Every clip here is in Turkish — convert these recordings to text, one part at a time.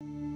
you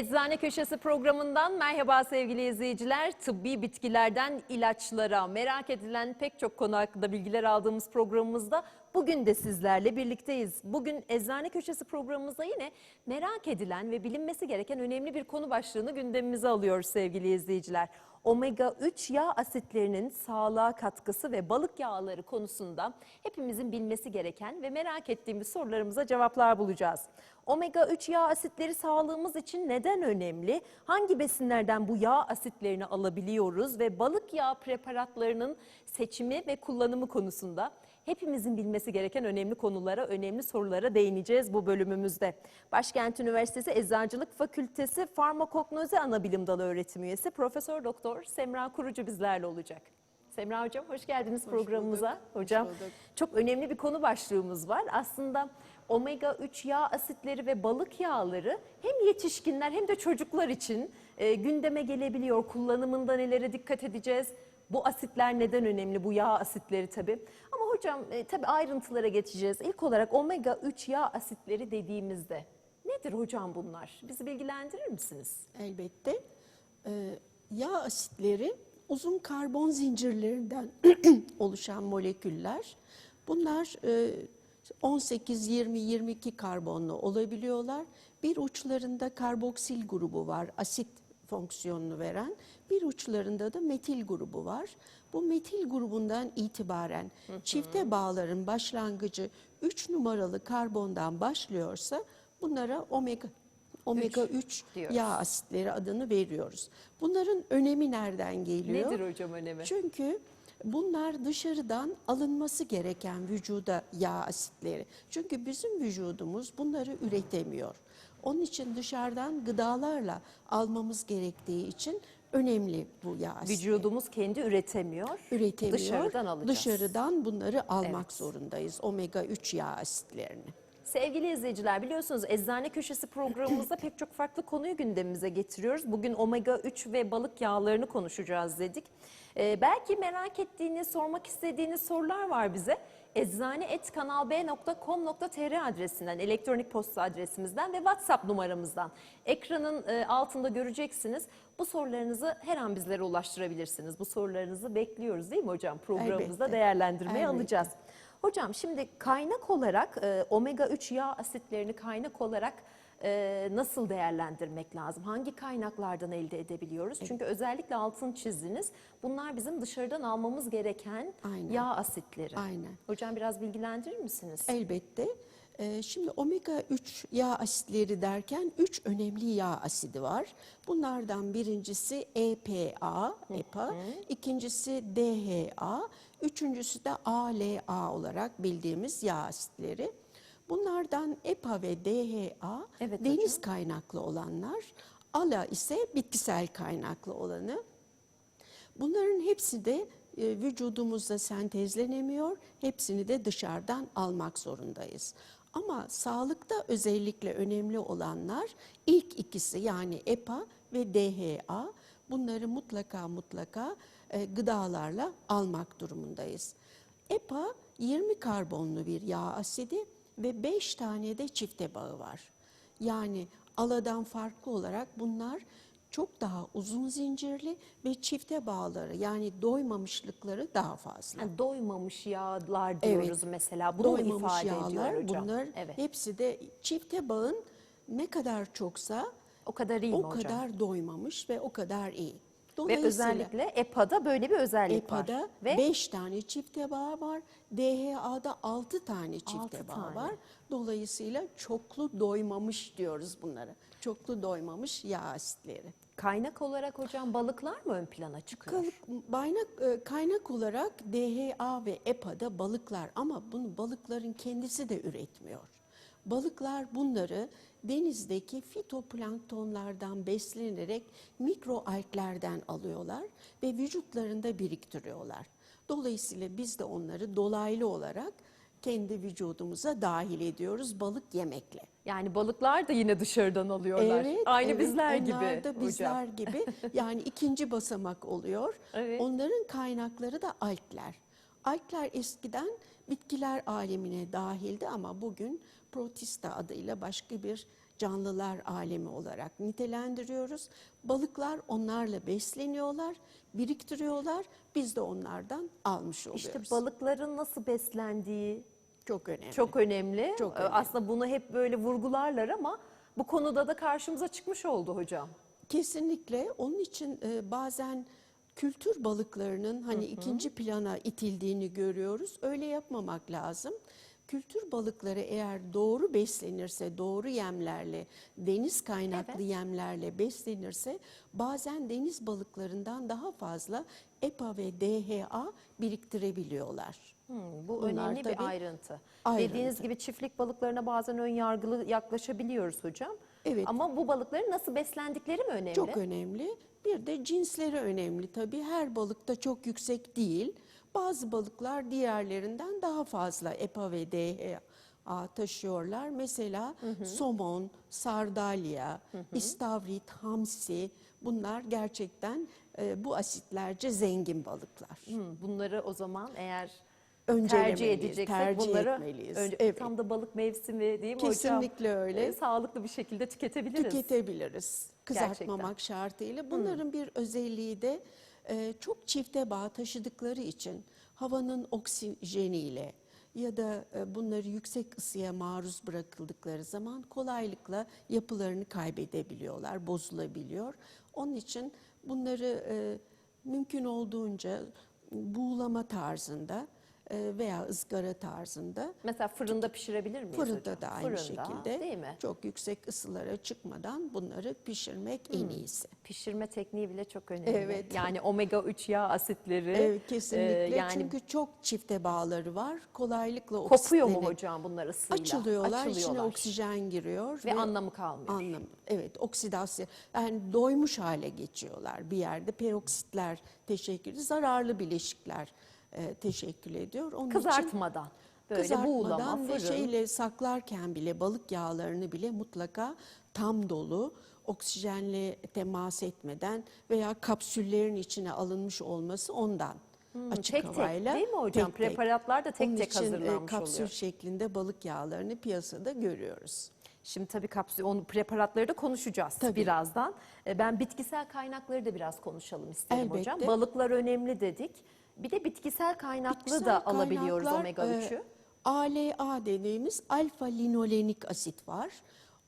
Eczane Köşesi programından merhaba sevgili izleyiciler. Tıbbi bitkilerden ilaçlara merak edilen pek çok konu hakkında bilgiler aldığımız programımızda bugün de sizlerle birlikteyiz. Bugün Eczane Köşesi programımızda yine merak edilen ve bilinmesi gereken önemli bir konu başlığını gündemimize alıyoruz sevgili izleyiciler. Omega 3 yağ asitlerinin sağlığa katkısı ve balık yağları konusunda hepimizin bilmesi gereken ve merak ettiğimiz sorularımıza cevaplar bulacağız. Omega 3 yağ asitleri sağlığımız için neden önemli? Hangi besinlerden bu yağ asitlerini alabiliyoruz ve balık yağı preparatlarının seçimi ve kullanımı konusunda hepimizin bilmesi gereken önemli konulara, önemli sorulara değineceğiz bu bölümümüzde. Başkent Üniversitesi Eczacılık Fakültesi Farmakognozi Anabilim Dalı öğretim üyesi Profesör Doktor Semra Kurucu bizlerle olacak. Semra Hocam hoş geldiniz programımıza. Hocam bulduk. çok önemli bir konu başlığımız var. Aslında omega 3 yağ asitleri ve balık yağları hem yetişkinler hem de çocuklar için e, gündeme gelebiliyor. Kullanımında nelere dikkat edeceğiz? Bu asitler neden önemli? Bu yağ asitleri tabii. Ama hocam e, tabii ayrıntılara geçeceğiz. İlk olarak omega 3 yağ asitleri dediğimizde nedir hocam bunlar? Bizi bilgilendirir misiniz? Elbette. Ee, yağ asitleri uzun karbon zincirlerinden oluşan moleküller. Bunlar e, 18, 20, 22 karbonlu olabiliyorlar. Bir uçlarında karboksil grubu var, asit fonksiyonunu veren. Bir uçlarında da metil grubu var. Bu metil grubundan itibaren çifte bağların başlangıcı 3 numaralı karbondan başlıyorsa bunlara omega omega 3 diyoruz. yağ asitleri adını veriyoruz. Bunların önemi nereden geliyor? Nedir hocam önemi? Çünkü bunlar dışarıdan alınması gereken vücuda yağ asitleri. Çünkü bizim vücudumuz bunları üretemiyor. Onun için dışarıdan gıdalarla almamız gerektiği için önemli bu yağ asitleri. Vücudumuz kendi üretemiyor. üretemiyor. Dışarıdan alacağız. Dışarıdan bunları almak Evet. zorundayız. Omega 3 yağ asitlerini. Sevgili izleyiciler biliyorsunuz Eczane Köşesi programımızda pek çok farklı konuyu gündemimize getiriyoruz. Bugün omega 3 ve balık yağlarını konuşacağız dedik. Ee, belki merak ettiğiniz, sormak istediğiniz sorular var bize. eczane.kanalb.com.tr adresinden, elektronik posta adresimizden ve WhatsApp numaramızdan. Ekranın e, altında göreceksiniz. Bu sorularınızı her an bizlere ulaştırabilirsiniz. Bu sorularınızı bekliyoruz değil mi hocam? Programımızda Elbette. değerlendirmeye Elbette. alacağız. Hocam şimdi kaynak olarak e, omega 3 yağ asitlerini kaynak olarak e, nasıl değerlendirmek lazım? Hangi kaynaklardan elde edebiliyoruz? Çünkü özellikle altın çizdiniz. Bunlar bizim dışarıdan almamız gereken Aynen. yağ asitleri. Aynen. Hocam biraz bilgilendirir misiniz? Elbette. Ee, Şimdi omega 3 yağ asitleri derken 3 önemli yağ asidi var. Bunlardan birincisi EPA, EPA, ikincisi DHA, üçüncüsü de ALA olarak bildiğimiz yağ asitleri. Bunlardan EPA ve DHA Evet deniz hocam. kaynaklı olanlar, ALA ise bitkisel kaynaklı olanı. Bunların hepsi de e, vücudumuzda sentezlenemiyor. Hepsini de dışarıdan almak zorundayız. Ama sağlıkta özellikle önemli olanlar ilk ikisi yani EPA ve DHA. Bunları mutlaka mutlaka e, gıdalarla almak durumundayız. EPA 20 karbonlu bir yağ asidi ve 5 tane de çifte bağı var. Yani aladan farklı olarak bunlar çok daha uzun zincirli ve çifte bağları yani doymamışlıkları daha fazla. Yani doymamış yağlar diyoruz mesela. Bunu Doymamış ifade yağlar ediyor hocam? bunlar Evet. hepsi de çifte bağın ne kadar çoksa O kadar iyi o hocam? kadar doymamış ve o kadar iyi. Ve özellikle EPA'da böyle bir özellik var. EPA'da Ve 5 tane çifte bağ var. DHA'da 6 tane çifte Altı bağ tane. var. Dolayısıyla çoklu doymamış diyoruz bunlara. Çoklu doymamış yağ asitleri. kaynak olarak hocam balıklar mı ön plana çıkıyor? Baynak, e, kaynak olarak DHA ve EPA'da balıklar ama bunu balıkların kendisi de üretmiyor. Balıklar bunları denizdeki fitoplanktonlardan beslenerek mikroalglerden alıyorlar ve vücutlarında biriktiriyorlar. Dolayısıyla biz de onları dolaylı olarak kendi vücudumuza dahil ediyoruz balık yemekle. Yani balıklar da yine dışarıdan alıyorlar. Aynı evet, bizler onlar gibi da hocam. bizler gibi. Yani ikinci basamak oluyor. Evet. Onların kaynakları da algler. Algler eskiden bitkiler alemine dahildi ama bugün protista adıyla başka bir canlılar alemi olarak nitelendiriyoruz. Balıklar onlarla besleniyorlar, biriktiriyorlar. Biz de onlardan almış oluyoruz. İşte balıkların nasıl beslendiği çok önemli. çok önemli. Çok Ee, önemli. Aslında bunu hep böyle vurgularlar ama bu konuda da karşımıza çıkmış oldu hocam. Kesinlikle. Onun için e, bazen kültür balıklarının hani ikinci plana itildiğini görüyoruz. Öyle yapmamak lazım. Kültür balıkları eğer doğru beslenirse, doğru yemlerle, deniz kaynaklı Evet. yemlerle beslenirse bazen deniz balıklarından daha fazla EPA ve DHA biriktirebiliyorlar. Hmm, bu Bunlar önemli bir ayrıntı. ayrıntı. Dediğiniz gibi çiftlik balıklarına bazen ön yargılı yaklaşabiliyoruz hocam. Evet. Ama bu balıkların nasıl beslendikleri mi önemli? Çok önemli. Bir de cinsleri önemli tabii. Her balıkta çok yüksek değil. Bazı balıklar diğerlerinden daha fazla EPA ve DHA taşıyorlar. Mesela somon, sardalya, istavrit, hamsi bunlar gerçekten e, bu asitlerce zengin balıklar. Hmm, bunları o zaman eğer tercih edeceksek tercih bunları etmeliyiz. önce- Evet. tam da balık mevsimi değil mi hocam? Kesinlikle öyle. Ee, sağlıklı bir şekilde tüketebiliriz. Tüketebiliriz kızartmamak şartıyla. Bunların bir özelliği de e, çok çifte bağ taşıdıkları için havanın oksijeniyle ya da e, bunları yüksek ısıya maruz bırakıldıkları zaman kolaylıkla yapılarını kaybedebiliyorlar, bozulabiliyor. Onun için bunları e, mümkün olduğunca buğulama tarzında veya ızgara tarzında Mesela fırında pişirebilir miyiz Fırında hocam? da aynı Fırında, şekilde Değil mi? çok yüksek ısılara çıkmadan bunları pişirmek en iyisi. Pişirme tekniği bile çok önemli. Evet. Yani omega 3 yağ asitleri. Evet kesinlikle e, yani çünkü çok çifte bağları var. Kolaylıkla kopuyor mu hocam bunlar ısıyla? Açılıyorlar, içine Açılıyorlar. oksijen giriyor Ve anlamı kalmıyor. Anlam, evet oksidasyon yani doymuş hale geçiyorlar bir yerde peroksitler teşekkür zararlı bileşikler e, teşekkül ediyor. Onun için Kızartmadan. Böyle buğulama, Kızartmadan ve fırın. şeyle saklarken bile balık yağlarını bile mutlaka tam dolu oksijenle temas etmeden veya kapsüllerin içine alınmış olması ondan. Açık tek tek, havayla. değil mi hocam? Preparatlar da tek Onun tek için, e, hazırlanmış kapsül oluyor. şeklinde balık yağlarını piyasada görüyoruz. Şimdi tabii kapsül, onu preparatları da konuşacağız Tabii. birazdan. E, Ben bitkisel kaynakları da biraz konuşalım isterim Elbette. hocam. Balıklar önemli dedik. Bir de bitkisel kaynaklı Bitkisel da alabiliyoruz omega 3'ü. e, ALA dediğimiz alfa linolenik asit var.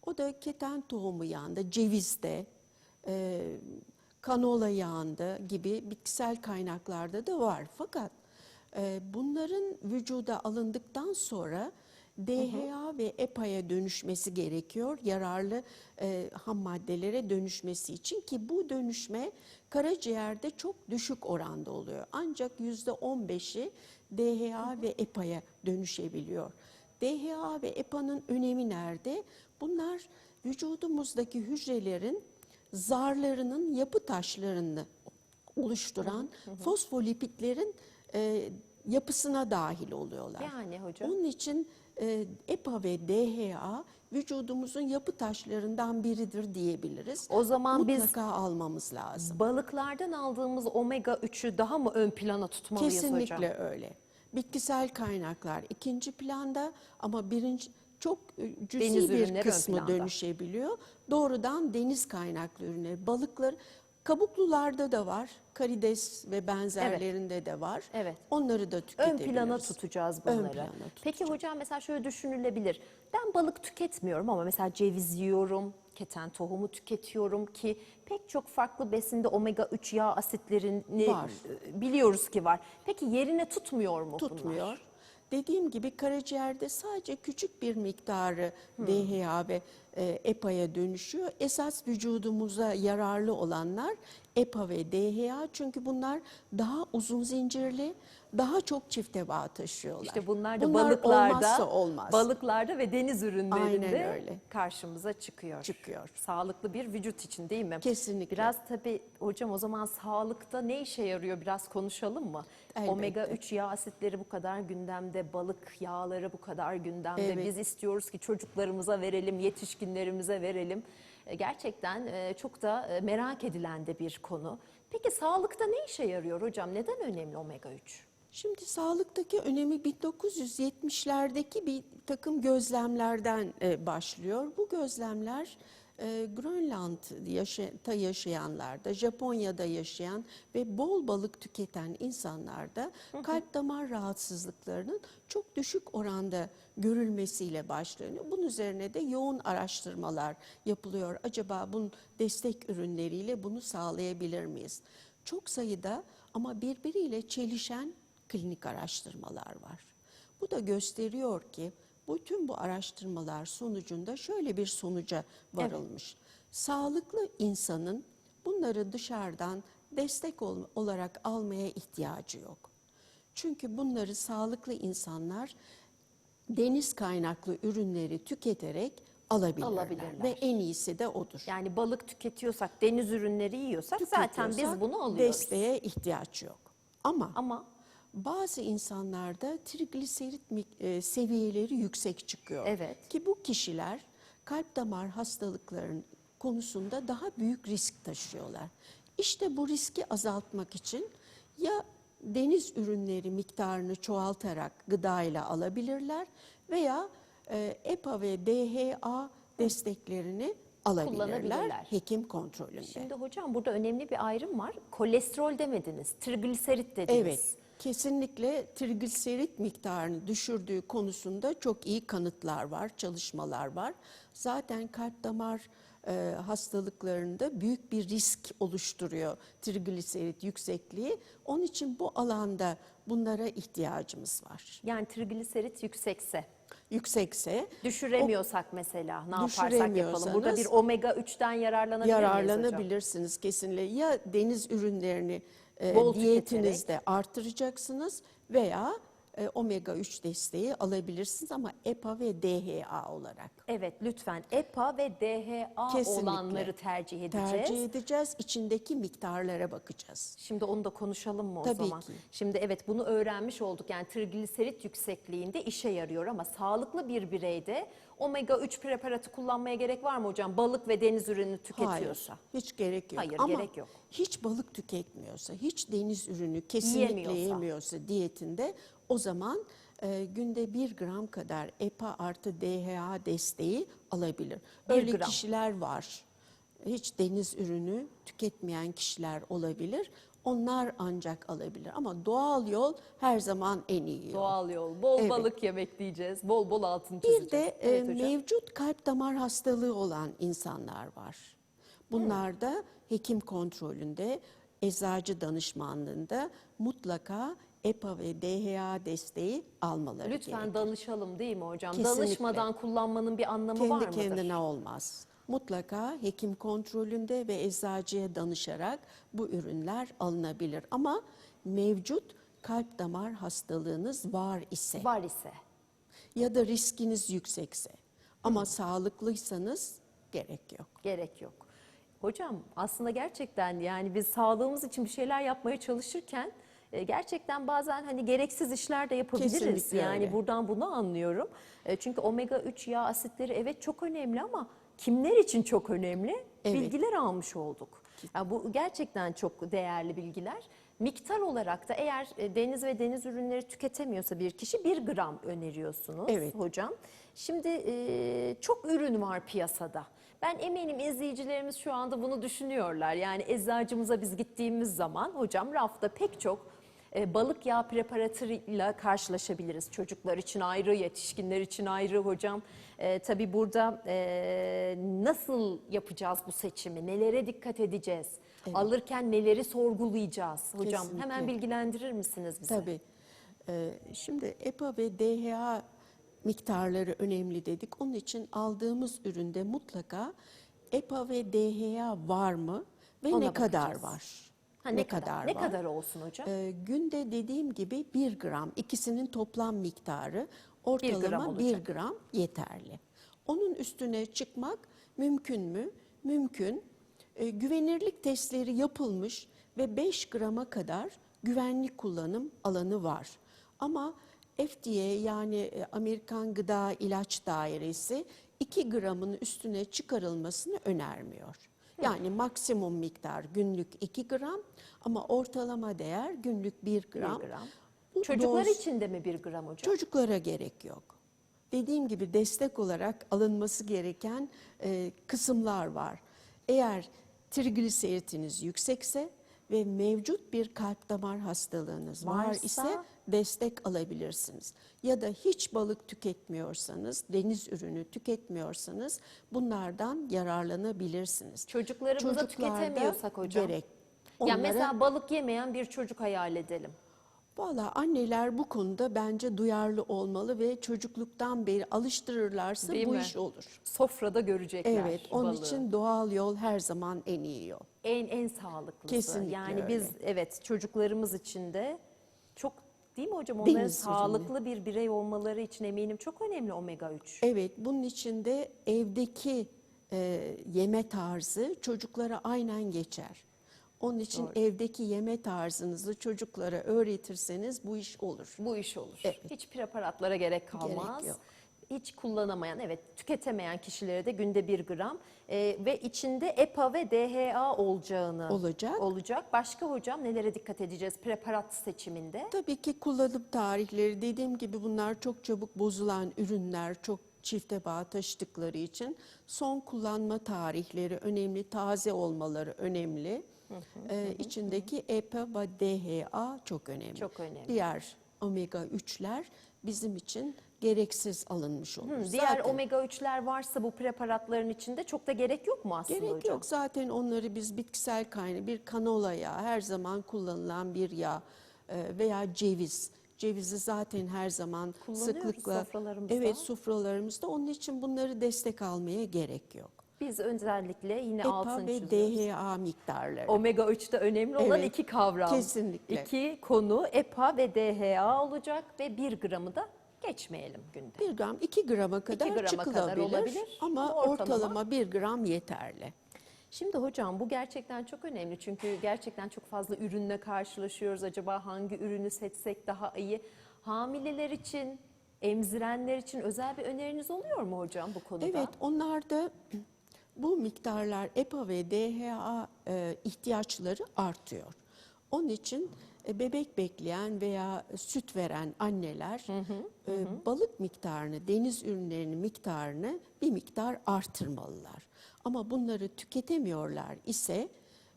O da keten tohumu yağında, cevizde, e, kanola yağında gibi bitkisel kaynaklarda da var. Fakat e, bunların vücuda alındıktan sonra DHA ve EPA'ya dönüşmesi gerekiyor. Yararlı e, ham maddelere dönüşmesi için ki bu dönüşme karaciğerde çok düşük oranda oluyor. Ancak yüzde 15'i DHA ve EPA'ya dönüşebiliyor. DHA ve EPA'nın önemi nerede? Bunlar vücudumuzdaki hücrelerin zarlarının yapı taşlarını oluşturan fosfolipitlerin e, yapısına dahil oluyorlar. Yani hocam. Onun için EPA ve DHA vücudumuzun yapı taşlarından biridir diyebiliriz. O zaman biz- Mutlaka almamız lazım. Balıklardan aldığımız omega 3'ü daha mı ön plana tutmalıyız Kesinlikle hocam? öyle. Bitkisel kaynaklar ikinci planda ama birinci çok e, cüzi Deniz ürünleri bir kısmı dönüşebiliyor. Doğrudan deniz kaynaklı ürünler, balıklar kabuklularda da var. Karides ve benzerlerinde de var. Evet. Onları da Ön tüketebiliriz. plana tutacağız Ön bunları. plana Peki hocam mesela şöyle düşünülebilir. Ben balık tüketmiyorum ama mesela ceviz yiyorum, keten tohumu tüketiyorum ki pek çok farklı besinde omega 3 yağ asitlerini Var. e, biliyoruz ki var. Peki yerine tutmuyor mu tutmuyor. bunlar? Dediğim gibi karaciğerde sadece küçük bir miktarı DHA ve EPA'ya dönüşüyor. Esas vücudumuza yararlı olanlar EPA ve DHA çünkü bunlar daha uzun zincirli, daha çok çift teba taşıyorlar. İşte bunlar da Bunlar balıklarda, olmazsa olmaz. balıklarda ve deniz ürünlerinde öyle. karşımıza çıkıyor. Çıkıyor. Sağlıklı bir vücut için değil mi? Kesinlikle. Biraz tabii hocam o zaman sağlıkta ne işe yarıyor biraz konuşalım mı? Elbette. Omega 3 yağ asitleri bu kadar gündemde, balık yağları bu kadar gündemde. Evet. Biz istiyoruz ki çocuklarımıza verelim, yetişkinlerimize verelim. E, Gerçekten e, çok da e, merak edilen de bir konu. Peki sağlıkta ne işe yarıyor hocam? Neden önemli omega 3? Şimdi sağlıktaki önemi 1970'lerdeki bir takım gözlemlerden başlıyor. Bu gözlemler e, Grönland'da yaşa- yaşayanlarda, Japonya'da yaşayan ve bol balık tüketen insanlarda kalp damar rahatsızlıklarının çok düşük oranda görülmesiyle başlanıyor. Bunun üzerine de yoğun araştırmalar yapılıyor. Acaba bunun destek ürünleriyle bunu sağlayabilir miyiz? Çok sayıda ama birbiriyle çelişen klinik araştırmalar var. Bu da gösteriyor ki bütün bu araştırmalar sonucunda şöyle bir sonuca varılmış. Sağlıklı insanın bunları dışarıdan destek ol- olarak almaya ihtiyacı yok. Çünkü bunları sağlıklı insanlar deniz kaynaklı ürünleri tüketerek alabilirler. Alabilirler. Ve en iyisi de odur. Yani balık tüketiyorsak, deniz ürünleri yiyorsak zaten biz bunu alıyoruz. Desteğe ihtiyaç yok. Ama Ama bazı insanlarda trigliserit e, seviyeleri yüksek çıkıyor. Evet. Ki bu kişiler kalp damar hastalıklarının konusunda daha büyük risk taşıyorlar. İşte bu riski azaltmak için ya deniz ürünleri miktarını çoğaltarak gıdayla alabilirler veya e, EPA ve DHA desteklerini alabilirler Kullanabilirler. hekim kontrolünde. şimdi hocam burada önemli bir ayrım var. Kolesterol demediniz, trigliserit dediniz. Evet, kesinlikle trigliserit miktarını düşürdüğü konusunda çok iyi kanıtlar var, çalışmalar var. Zaten kalp damar e, hastalıklarında büyük bir risk oluşturuyor trigliserit yüksekliği. Onun için bu alanda bunlara ihtiyacımız var. Yani trigliserit yüksekse, Yüksekse düşüremiyorsak mesela ne yaparsak yapalım. Burada bir omega 3'ten yararlanabilir yararlanabilirsiniz kesinlikle. Ya deniz ürünlerini e, Bol diyetinizde artıracaksınız veya e, omega 3 desteği alabilirsiniz ama EPA ve DHA olarak. Evet lütfen EPA ve DHA Kesinlikle. olanları tercih edeceğiz. Tercih edeceğiz. İçindeki miktarlara bakacağız. Şimdi onu da konuşalım mı o Tabii zaman? ki. Şimdi evet bunu öğrenmiş olduk. Yani trigliserit yüksekliğinde işe yarıyor ama sağlıklı bir bireyde omega 3 preparatı kullanmaya gerek var mı hocam? Balık ve deniz ürünü tüketiyorsa. Hayır, hiç gerek yok. Hayır, Ama gerek yok. hiç balık tüketmiyorsa, hiç deniz ürünü kesinlikle Yiyemiyorsa. yemiyorsa diyetinde o zaman e, günde bir gram kadar EPA artı DHA desteği alabilir. Öyle gram. kişiler var. Hiç deniz ürünü tüketmeyen kişiler olabilir. Onlar ancak alabilir ama doğal yol her zaman en iyi yol. Doğal yol. Bol Evet. balık yemek diyeceğiz. Bol bol altın çizeceğiz. Bir de e, Evet hocam. mevcut kalp damar hastalığı olan insanlar var. Bunlar da hekim kontrolünde, eczacı danışmanlığında mutlaka EPA ve DHA desteği almaları Lütfen gerekiyor. danışalım değil mi hocam? Kesinlikle. Danışmadan kullanmanın bir anlamı var Kendi mıdır? kendine olmaz. Mutlaka hekim kontrolünde ve eczacıya danışarak bu ürünler alınabilir. Ama mevcut kalp damar hastalığınız var ise Var ise. ya da riskiniz yüksekse ama sağlıklıysanız gerek yok. Gerek yok. Hocam aslında gerçekten yani biz sağlığımız için bir şeyler yapmaya çalışırken e, gerçekten bazen hani gereksiz işler de yapabiliriz. Kesinlikle yani öyle. buradan bunu anlıyorum. E, Çünkü omega 3 yağ asitleri evet çok önemli ama kimler için çok önemli? Evet. Bilgiler almış olduk. Yani bu gerçekten çok değerli bilgiler. Miktar olarak da eğer e, deniz ve deniz ürünleri tüketemiyorsa bir kişi 1 gram öneriyorsunuz Evet. hocam. Şimdi e, çok ürün var piyasada. Ben eminim izleyicilerimiz şu anda bunu düşünüyorlar. Yani eczacımıza biz gittiğimiz zaman hocam rafta pek çok e, balık yağı preparatıyla karşılaşabiliriz. Çocuklar için ayrı, yetişkinler için ayrı hocam. E, tabii burada e, nasıl yapacağız bu seçimi? Nelere dikkat edeceğiz? Alırken neleri sorgulayacağız? Hocam hemen Kesinlikle. bilgilendirir misiniz bizi? Tabii. Ee, şimdi EPA ve DHA miktarları önemli dedik. Onun için aldığımız üründe mutlaka EPA ve DHA var mı ve Ona ne kadar bakacağız. var? Ha, ne, kadar? Ne var? kadar olsun hocam? Ee, günde dediğim gibi 1 gram ikisinin toplam miktarı gram ortalama 1 olacak. gram yeterli. Onun üstüne çıkmak mümkün mü? Mümkün. Ee, güvenirlik testleri yapılmış ve 5 grama kadar güvenli kullanım alanı var. Ama FDA yani e, Amerikan Gıda İlaç Dairesi 2 gramın üstüne çıkarılmasını önermiyor. Yani maksimum miktar günlük 2 gram ama ortalama değer günlük 1 1 gram. gram. Bu Çocuklar doz- için de mi 1 gram hocam? Çocuklara gerek yok. Dediğim gibi destek olarak alınması gereken e, kısımlar var. Eğer trigliseritiniz yüksekse ve mevcut bir kalp damar hastalığınız var Varsa- ise destek alabilirsiniz. Ya da hiç balık tüketmiyorsanız, deniz ürünü tüketmiyorsanız bunlardan yararlanabilirsiniz. Çocuklarımıza tüketemiyorsak hocam. Gerek. Ya Onlara- mesela balık yemeyen bir çocuk hayal edelim. Valla anneler bu konuda bence duyarlı olmalı ve çocukluktan beri alıştırırlarsa Değil bu mi? iş olur. Sofrada görecekler Evet, onun balığı. için doğal yol her zaman en iyi yol. en en sağlıklısı. Kesinlikle yani öyle. biz evet çocuklarımız için de çok değil mi hocam onların Deniz ürünü. sağlıklı bir birey olmaları için eminim çok önemli omega 3. Evet, bunun için de evdeki e, yeme tarzı çocuklara aynen geçer. Onun için evdeki yeme tarzınızı çocuklara öğretirseniz bu iş olur. Bu iş olur. Evet. Hiç preparatlara gerek kalmaz. yok. Hiç kullanamayan, evet tüketemeyen kişilere de günde 1 gram e, ve içinde EPA ve DHA olacağını Olacak. olacak. Başka hocam nelere dikkat edeceğiz preparat seçiminde? Tabii ki kullanım tarihleri dediğim gibi bunlar çok çabuk bozulan ürünler, çok çifte bağ taşıdıkları için son kullanma tarihleri önemli, taze olmaları önemli. Ee, içindeki EPA ve DHA çok önemli. Çok önemli. Diğer omega 3'ler bizim için gereksiz alınmış olur. Hı, Diğer Zaten omega 3'ler varsa bu preparatların içinde çok da gerek yok mu aslında Gerek hocam? yok. Zaten onları biz bitkisel kaynağı bir kanola yağı, her zaman kullanılan bir yağ e, veya ceviz. Cevizi zaten her zaman sıklıkla sofralarımızda. Evet, sofralarımızda. Onun için bunları destek almaya gerek yok. Biz özellikle yine EPA altın ve çiziyoruz. DHA miktarları. Omega 3'te önemli olan Evet, iki kavram. kesinlikle. İki konu EPA ve DHA olacak ve 1 gramı da geçmeyelim günde. 1 gram 2 grama kadar grama çıkılabilir kadar olabilir. ama Ama ortalama- ortalama 1 gram yeterli. Şimdi hocam bu gerçekten çok önemli çünkü gerçekten çok fazla ürünle karşılaşıyoruz. Acaba hangi ürünü seçsek daha iyi? Hamileler için, emzirenler için özel bir öneriniz oluyor mu hocam bu konuda? Evet, onlarda bu miktarlar EPA ve DHA e, ihtiyaçları artıyor. Onun için bebek bekleyen veya süt veren anneler e, balık miktarını, deniz ürünlerinin miktarını bir miktar artırmalılar. Ama bunları tüketemiyorlar ise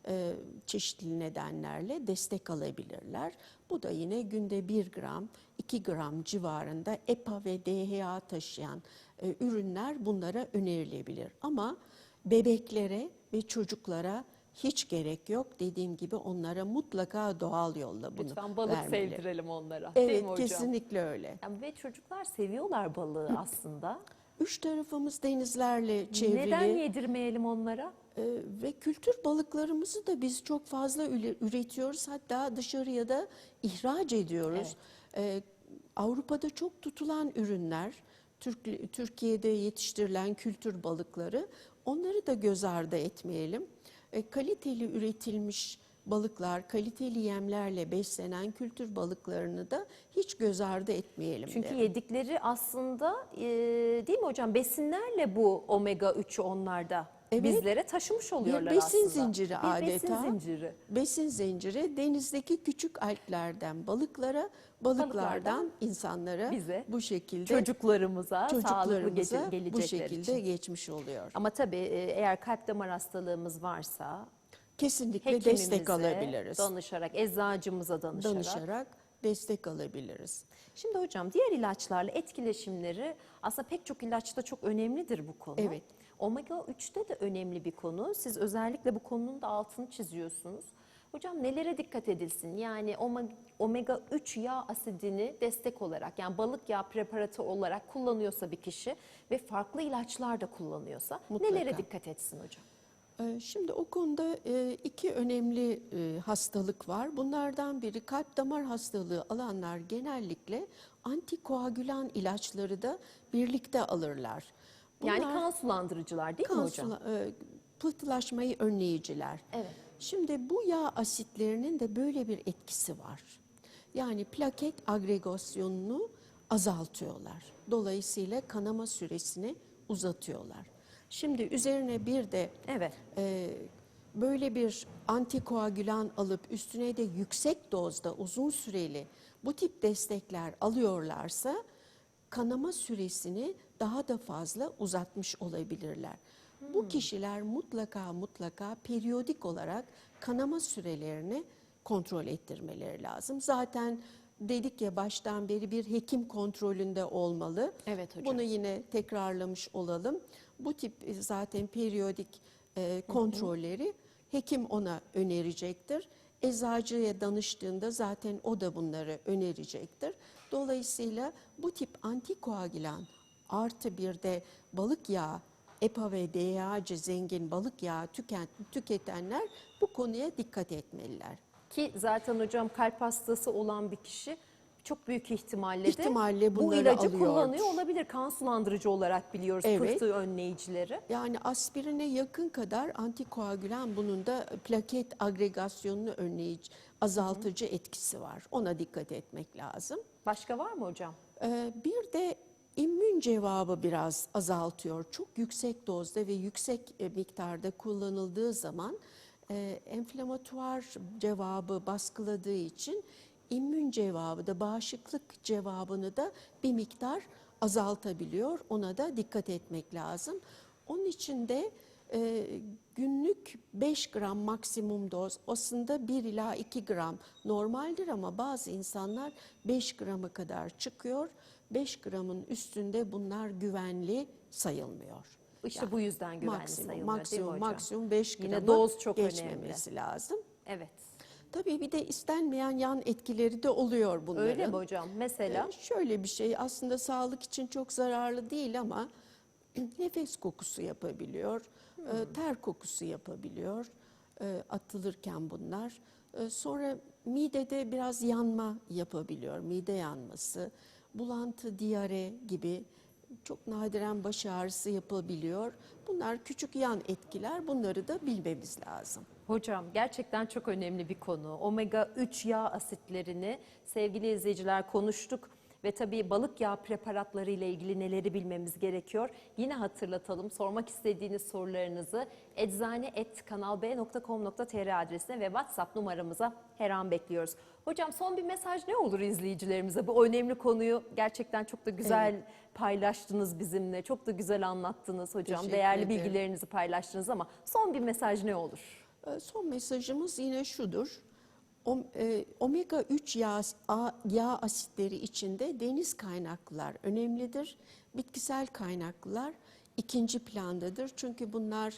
e, çeşitli nedenlerle destek alabilirler. Bu da yine günde 1 gram, 2 gram civarında EPA ve DHA taşıyan e, ürünler bunlara önerilebilir. Ama bebeklere ve çocuklara hiç gerek yok. Dediğim gibi onlara mutlaka doğal yolla bunu Lütfen balık vermeleri. sevdirelim onlara. değil Evet mi hocam? kesinlikle öyle. Yani ve çocuklar seviyorlar balığı aslında. Üç tarafımız denizlerle çevrili. Neden yedirmeyelim onlara? Ee, ve kültür balıklarımızı da biz çok fazla üretiyoruz. Hatta dışarıya da ihraç ediyoruz. Ee, Avrupa'da çok tutulan ürünler, Türk, Türkiye'de yetiştirilen kültür balıkları onları da göz ardı etmeyelim. Ee, kaliteli üretilmiş balıklar, kaliteli yemlerle beslenen kültür balıklarını da hiç göz ardı etmeyelim. Çünkü derim. yedikleri aslında e, değil mi hocam besinlerle bu omega 3'ü onlarda Evet. bizlere taşımış oluyorlar bir besin aslında. zinciri bir adeta. besin zinciri. Besin zinciri denizdeki küçük alglerden balıklara, balıklardan insanlara bize, bu şekilde Çocuklarımıza, sağlıklı çocuklarımıza gelecekler bu şekilde için. geçmiş oluyor. Ama tabii e, eğer kalp damar hastalığımız varsa Kesinlikle destek alabiliriz. danışarak, eczacımıza danışarak. Danışarak destek alabiliriz. Şimdi hocam diğer ilaçlarla etkileşimleri aslında pek çok ilaçta çok önemlidir bu konu. Hocam nelere dikkat edilsin? Yani ome- omega 3 yağ asidini destek olarak yani balık yağı preparatı olarak kullanıyorsa bir kişi ve farklı ilaçlar da kullanıyorsa Mutlaka. nelere dikkat etsin hocam? Ee, Şimdi o konuda e, iki önemli e, hastalık var. Bunlardan biri kalp damar hastalığı alanlar genellikle antikoagülan ilaçları da birlikte alırlar. Yani Bunlar kan sulandırıcılar değil mi kan hocam? sula- e, pıhtılaşmayı önleyiciler. Evet. Şimdi bu yağ asitlerinin de böyle bir etkisi var. Yani plaket agregasyonunu azaltıyorlar. Dolayısıyla kanama süresini uzatıyorlar. Şimdi üzerine bir de Evet. e, böyle bir antikoagülan alıp üstüne de yüksek dozda uzun süreli bu tip destekler alıyorlarsa kanama süresini daha da fazla uzatmış olabilirler. Bu kişiler mutlaka mutlaka periyodik olarak kanama sürelerini kontrol ettirmeleri lazım. Zaten dedik ya baştan beri bir hekim kontrolünde olmalı. Evet hocam. Bunu yine tekrarlamış olalım. Bu tip e, zaten periyodik e, kontrolleri hekim ona önerecektir. Eczacıya danıştığında zaten o da bunları önerecektir. Dolayısıyla bu tip antikoagülan artı bir de balık yağı, EPA ve DHA'cı zengin balık yağı tüken, tüketenler bu konuya dikkat etmeliler. Ki zaten hocam kalp hastası olan bir kişi çok büyük ihtimalle de İhtimalle bu bunları ilacı alıyordur. kullanıyor olabilir. Kan sulandırıcı olarak biliyoruz Evet. pıhtı önleyicileri. Yani aspirine yakın kadar antikoagülan bunun da plaket agregasyonunu önleyici, azaltıcı etkisi var. Ona dikkat etmek lazım. Başka var mı hocam? Ee, bir de immün cevabı biraz azaltıyor. Çok yüksek dozda ve yüksek e, miktarda kullanıldığı zaman e, enflamatuar cevabı baskıladığı için immün cevabı da bağışıklık cevabını da bir miktar azaltabiliyor. Ona da dikkat etmek lazım. Onun için de e, günlük 5 gram maksimum doz aslında 1 ila 2 gram normaldir ama bazı insanlar 5 grama kadar çıkıyor. 5 gramın üstünde bunlar güvenli sayılmıyor. İşte Yani bu yüzden güvenli maksimum, sayılmıyor değil mi maksimum, hocam? maksimum 5 Yine grama doz çok geçmemesi lazım. Evet. Tabii bir de istenmeyen yan etkileri de oluyor bunların. Öyle mi hocam? Mesela Ee, Şöyle bir şey aslında sağlık için çok zararlı değil ama nefes kokusu yapabiliyor, e, ter kokusu yapabiliyor e, atılırken bunlar. E, Sonra midede biraz yanma yapabiliyor, mide yanması, bulantı, diyare gibi çok nadiren baş ağrısı yapabiliyor. Bunlar küçük yan etkiler, bunları da bilmemiz lazım. Hocam gerçekten çok önemli bir konu. Omega 3 yağ asitlerini sevgili izleyiciler konuştuk ve tabii balık yağı preparatları ile ilgili neleri bilmemiz gerekiyor. Yine hatırlatalım sormak istediğiniz sorularınızı eczane.kanalb.com.tr adresine ve WhatsApp numaramıza her an bekliyoruz. Hocam son bir mesaj ne olur izleyicilerimize? Bu önemli konuyu gerçekten çok da güzel paylaştınız bizimle. Çok da güzel anlattınız hocam. Teşekkür Değerli ederim. bilgilerinizi paylaştınız ama son bir mesaj ne olur? E, Son mesajımız yine şudur. E, Omega 3 yağ, yağ asitleri içinde deniz kaynaklılar önemlidir. Bitkisel kaynaklılar ikinci plandadır. Çünkü bunlar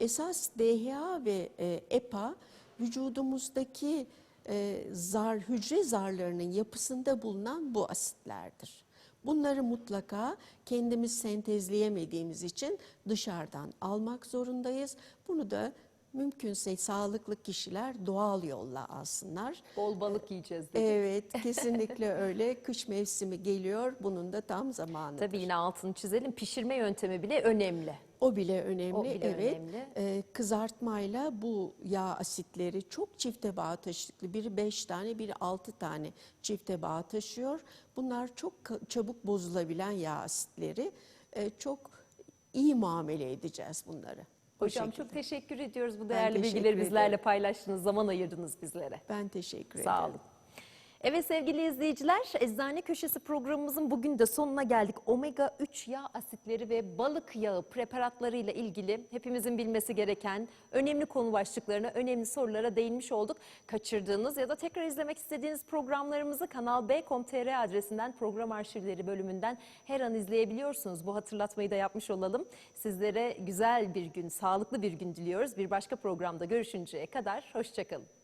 esas DHA ve e, EPA vücudumuzdaki e, zar hücre zarlarının yapısında bulunan bu asitlerdir. Bunları mutlaka kendimiz sentezleyemediğimiz için dışarıdan almak zorundayız. Bunu da mümkünse sağlıklı kişiler doğal yolla alsınlar. Bol balık yiyeceğiz dedik. Evet, kesinlikle öyle. Kış mevsimi geliyor. Bunun da tam zamanı. Tabii yine altını çizelim. Pişirme yöntemi bile önemli. O bile önemli. O bile evet. önemli. Ee, kızartmayla bu yağ asitleri çok çifte bağ taşıdıklı. Biri 5 tane, biri 6 tane çifte bağ taşıyor. Bunlar çok çabuk bozulabilen yağ asitleri. Ee, çok iyi muamele edeceğiz bunları. Hocam şekilde. çok teşekkür ediyoruz bu değerli bilgileri bizlerle ederim. paylaştınız, zaman ayırdınız bizlere. Ben teşekkür ederim. Sağ olun. Evet sevgili izleyiciler, Eczane Köşesi programımızın bugün de sonuna geldik. Omega 3 yağ asitleri ve balık yağı preparatları ile ilgili hepimizin bilmesi gereken önemli konu başlıklarına, önemli sorulara değinmiş olduk. Kaçırdığınız ya da tekrar izlemek istediğiniz programlarımızı Kanal B.com.tr adresinden program arşivleri bölümünden her an izleyebiliyorsunuz. Bu hatırlatmayı da yapmış olalım. Sizlere güzel bir gün, sağlıklı bir gün diliyoruz. Bir başka programda görüşünceye kadar hoşçakalın.